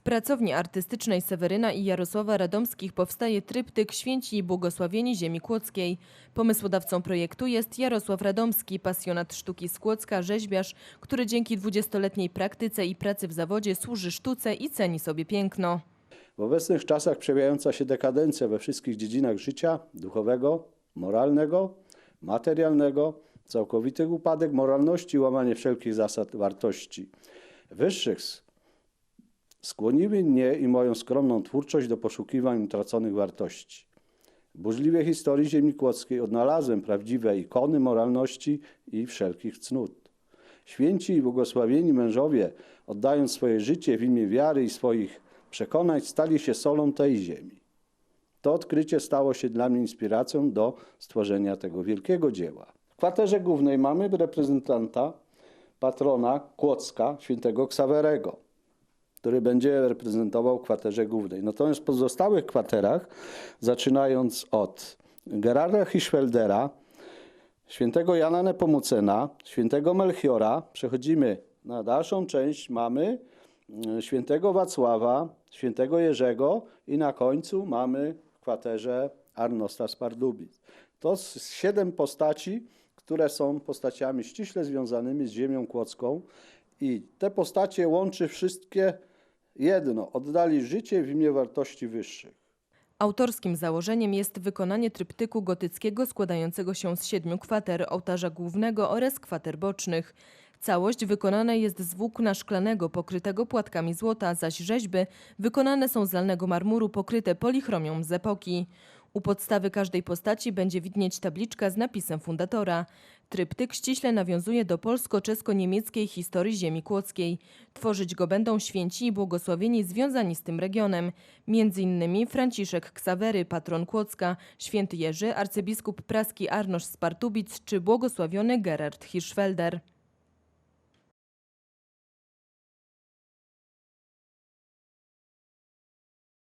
pracowni artystycznej Seweryna i Jarosława Radomskich powstaje tryptyk Święci i Błogosławieni Ziemi Kłodzkiej. Pomysłodawcą projektu jest Jarosław Radomski, pasjonat sztuki z Kłodzka, rzeźbiarz, który dzięki 20-letniej praktyce i pracy w zawodzie służy sztuce i ceni sobie piękno. W obecnych czasach przewijająca się dekadencja we wszystkich dziedzinach życia duchowego, moralnego, materialnego, całkowity upadek moralności i łamanie wszelkich zasad wartości wyższych skłoniły mnie i moją skromną twórczość do poszukiwań utraconych wartości. W burzliwej historii ziemi kłodzkiej odnalazłem prawdziwe ikony moralności i wszelkich cnót. Święci i błogosławieni mężowie, oddając swoje życie w imię wiary i swoich przekonań, stali się solą tej ziemi. To odkrycie stało się dla mnie inspiracją do stworzenia tego wielkiego dzieła. W kwaterze głównej mamy reprezentanta, patrona Kłodzka, świętego Ksawerego, który będzie reprezentował kwaterze głównej. Natomiast w pozostałych kwaterach, zaczynając od Gerarda Hirschfeldera, świętego Jana Nepomucena, świętego Melchiora, przechodzimy na dalszą część, mamy mm, świętego Wacława, świętego Jerzego i na końcu mamy w kwaterze Arnosta z. To siedem postaci, które są postaciami ściśle związanymi z ziemią kłodzką i te postacie łączy wszystkie jedno, oddali życie w imię wartości wyższych. Autorskim założeniem jest wykonanie tryptyku gotyckiego składającego się z siedmiu kwater, ołtarza głównego oraz kwater bocznych. Całość wykonana jest z włókna szklanego pokrytego płatkami złota, zaś rzeźby wykonane są z lalnego marmuru pokryte polichromią z epoki. U podstawy każdej postaci będzie widnieć tabliczka z napisem fundatora. Tryptyk ściśle nawiązuje do polsko-czesko-niemieckiej historii ziemi kłodzkiej. Tworzyć go będą święci i błogosławieni związani z tym regionem, między innymi Franciszek Ksawery, patron Kłodzka, święty Jerzy, arcybiskup praski Arnosz z Partubic czy błogosławiony Gerard Hirschfelder.